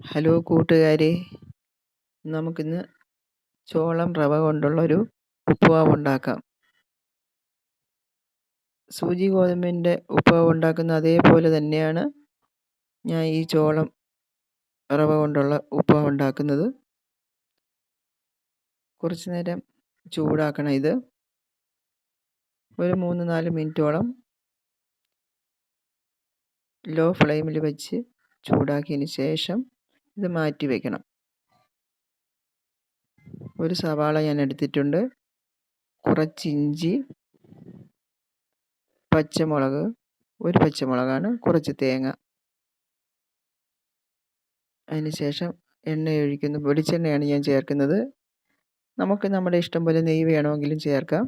Hello കൂട്ടുകാരെ. നമുക്കിന്ന് ചോളം റവ കൊണ്ടുള്ളൊരു ഉപ്പുമാവ് ഉണ്ടാക്കാം. സൂചി ഗോതമ്പിന്റെ ഉപ്പുമാവ് ഉണ്ടാക്കുന്ന അതേപോലെ തന്നെയാണ് ഞാൻ ഈ ചോളം റവ കൊണ്ടുള്ള ഉപ്പുമാവ് ഉണ്ടാക്കുന്നത്. കുറച്ച് നേരം ചൂടാക്കണം ഇത്. ഒരു മൂന്ന് നാല് മിനിറ്റോളം ലോ ഫ്ലെയിമിൽ വെച്ച് ചൂടാക്കിയതിന് ശേഷം ഇത് മാറ്റി വെക്കണം. ഒരു സവാള ഞാൻ എടുത്തിട്ടുണ്ട്. കുറച്ച് ഇഞ്ചി പച്ചമുളക് ഒരു പച്ചമുളകാണ് കുറച്ച് തേങ്ങ. അതിന് ശേഷം എണ്ണ ഒഴിക്കുന്നു. വെളിച്ചെണ്ണയാണ് ഞാൻ ചേർക്കുന്നത്. നമുക്ക് നമ്മുടെ ഇഷ്ടം പോലെ നെയ്യ് വേണമെങ്കിലും ചേർക്കാം.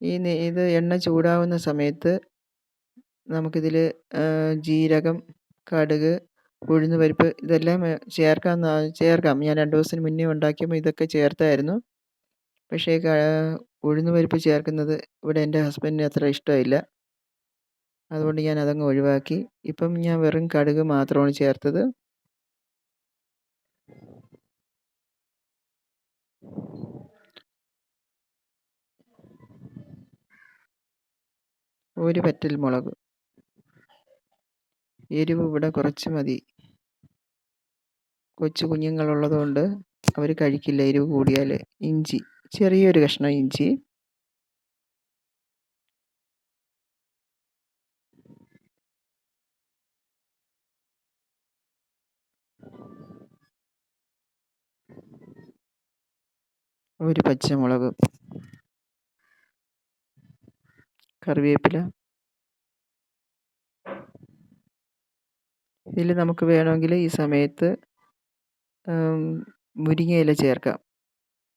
ഈ ഇത് എണ്ണ ചൂടാവുന്ന സമയത്ത് നമുക്കിതിൽ ജീരകം കടുക് ഉഴുന്ന് പരിപ്പ് ഇതെല്ലാം ചേർക്കാം ചേർക്കാം. ഞാൻ രണ്ട് ദിവസത്തിന് മുന്നേ ഉണ്ടാക്കിയപ്പോൾ ഇതൊക്കെ ചേർത്തായിരുന്നു. പക്ഷേ ഉഴുന്ന് പരിപ്പ് ചേർക്കുന്നത് ഇവിടെ എന്റെ ഹസ്ബൻഡിന് അത്ര ഇഷ്ടമില്ല. അതുകൊണ്ട് ഞാൻ അതങ്ങ് ഒഴിവാക്കി. ഇപ്പം ഞാൻ വെറും കടുക് മാത്രമാണ് ചേർത്തത്. ഒരു പറ്റൽ മുളക്. എരിവ് ഇവിടെ കുറച്ച് മതി. കൊച്ചു കുഞ്ഞുങ്ങളുള്ളതുകൊണ്ട് അവർ കഴിക്കില്ല എരിവ് കൂടിയാൽ ഇഞ്ചി ചെറിയൊരു കഷ്ണം ഇഞ്ചി. ഒരു പച്ചമുളക്. കറിവേപ്പില. ഇതിൽ നമുക്ക് വേണമെങ്കിൽ ഈ സമയത്ത് മുരിങ്ങയില ചേർക്കാം.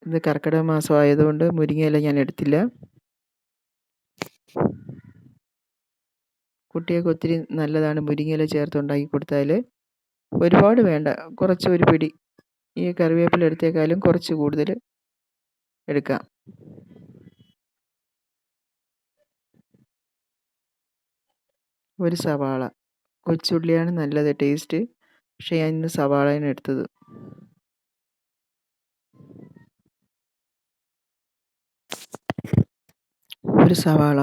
ഇത് കർക്കിടക മാസം ആയതുകൊണ്ട് മുരിങ്ങയില ഞാൻ എടുത്തില്ല. കുട്ടികൾക്ക് ഒത്തിരി നല്ലതാണ് മുരിങ്ങയില ചേർത്ത് ഉണ്ടാക്കി കൊടുത്താൽ ഒരുപാട് വേണ്ട. കുറച്ച് ഒരു പിടി ഈ കറിവേപ്പില എടുത്തേക്കാളും കുറച്ച് കൂടുതൽ എടുക്കാം. ഒരു സവാള. കൊച്ചുള്ളിയാണ് നല്ലത് ടേസ്റ്റ് പക്ഷേ ഞാൻ ഇന്ന് സവാളയാണ് എടുത്തത്. ഒരു സവാള.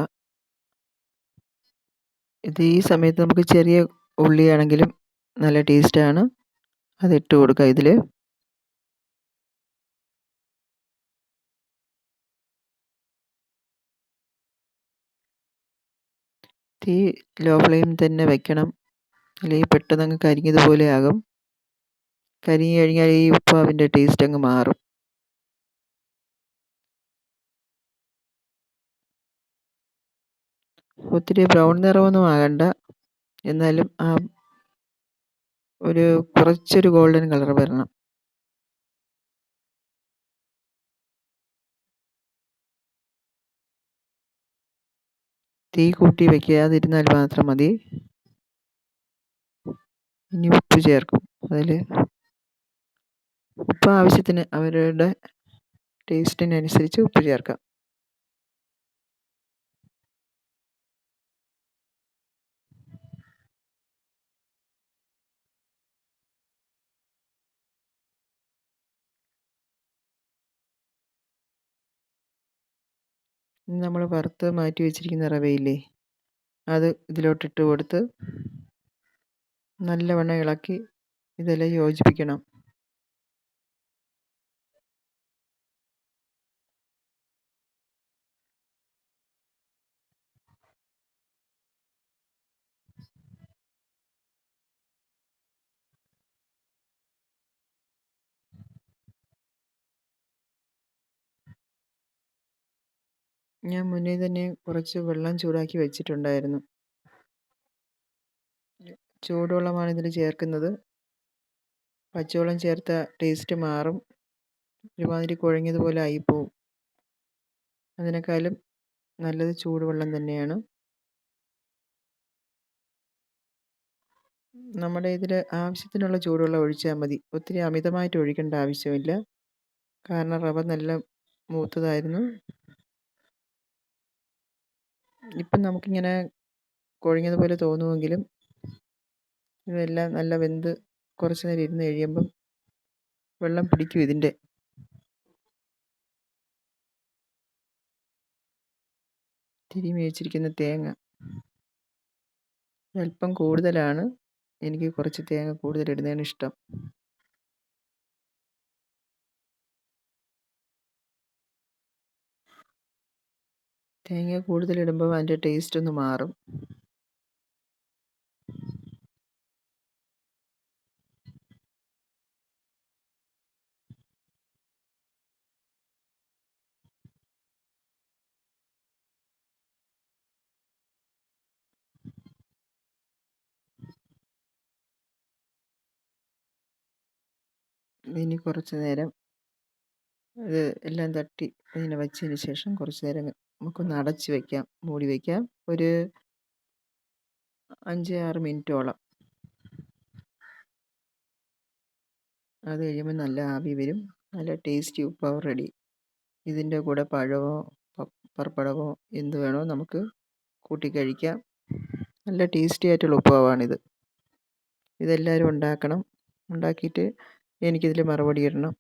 ഇത് ഈ സമയത്ത് നമുക്ക് ചെറിയ ഉള്ളിയാണെങ്കിലും നല്ല ടേസ്റ്റാണ് അത് ഇട്ട് കൊടുക്കുക ഇതിൽ തീ ലോ ഫ്ലെയിം തന്നെ വെക്കണം. അല്ലെങ്കിൽ പെട്ടെന്ന് അങ്ങ് കരിഞ്ഞതുപോലെ ആകും. കരിഞ്ഞു കഴിഞ്ഞാൽ ഈ ഉപ്പാവിന്റെ ടേസ്റ്റ് അങ്ങ് മാറും. ഒത്തിരി ബ്രൗൺ നിറമൊന്നും ആകണ്ട. എന്നാലും ആ ഒരു കുറച്ചൊരു ഗോൾഡൻ കളർ വരണം. തീ കൂട്ടി വയ്ക്കാതിരുന്നാൽ മാത്രം മതി. ഇനി ഉപ്പ് ചേർക്കും. അതിൽ ഉപ്പ് ആവശ്യത്തിന് അവരുടെ ടേസ്റ്റിനനുസരിച്ച് ഉപ്പ് ചേർക്കാം. നമ്മൾ വറുത്ത് മാറ്റി വെച്ചിരിക്കുന്ന റവയില്ലേ അത് ഇതിലോട്ടിട്ട് കൊടുത്ത് നല്ലവണ്ണം ഇളക്കി ഇതെല്ലാം യോജിപ്പിക്കണം. ഞാൻ മുന്നേ തന്നെ കുറച്ച് വെള്ളം ചൂടാക്കി വെച്ചിട്ടുണ്ടായിരുന്നു. ചൂടുവെള്ളമാണ് ഇതിൽ ചേർക്കുന്നത്. പച്ചവെള്ളം ചേർത്ത ടേസ്റ്റ് മാറും. ഒരുമാതിരി കുഴഞ്ഞതുപോലെ ആയിപ്പോവും. അതിനേക്കാളും നല്ലത് ചൂടുവെള്ളം തന്നെയാണ്. നമ്മുടെ ഇതിൽ ആവശ്യത്തിനുള്ള ചൂടുവെള്ളം ഒഴിച്ചാൽ മതി. ഒത്തിരി അമിതമായിട്ട് ഒഴിക്കേണ്ട ആവശ്യമില്ല. കാരണം റവ നല്ല മൂത്തതായിരുന്നു. ഇപ്പം നമുക്കിങ്ങനെ കുഴഞ്ഞതുപോലെ തോന്നുമെങ്കിലും ഇതെല്ലാം നല്ല വെന്ത് കുറച്ച് നേരം ഇരുന്ന് കഴിയുമ്പം വെള്ളം പിടിക്കും ഇതിന്റെ. തിരിമി വെച്ചിരിക്കുന്ന തേങ്ങ. അല്പം കൂടുതലാണ്. എനിക്ക് കുറച്ച് തേങ്ങ കൂടുതൽ ഇടുന്നതാണ് ഇഷ്ടം. തേങ്ങ കൂടുതലിടുമ്പോൾ അതിന്റെ ടേസ്റ്റ് ഒന്ന് മാറും. ഇനി കുറച്ച് നേരം ഇത് എല്ലാം തട്ടി ഇങ്ങനെ വെച്ചതിന് ശേഷം കുറച്ച് നേരം നമുക്കൊന്ന് അടച്ച് വയ്ക്കാം മൂടി വയ്ക്കാം ഒരു അഞ്ച് ആറ് മിനിറ്റോളം. അത് കഴിയുമ്പോൾ നല്ല ആവി വരും. നല്ല ടേസ്റ്റി ഉപ്പാവ് റെഡി. ഇതിന്റെ കൂടെ പഴമോ പപ്പടമോ എന്ത് വേണോ നമുക്ക് കൂട്ടി കഴിക്കാം. നല്ല ടേസ്റ്റി ആയിട്ടുള്ള ഉപ്പാവാണിത് ഇതെല്ലാവരും ഉണ്ടാക്കണം. ഉണ്ടാക്കിയിട്ട് എനിക്കിതിൽ മറുപടി ഇടണം.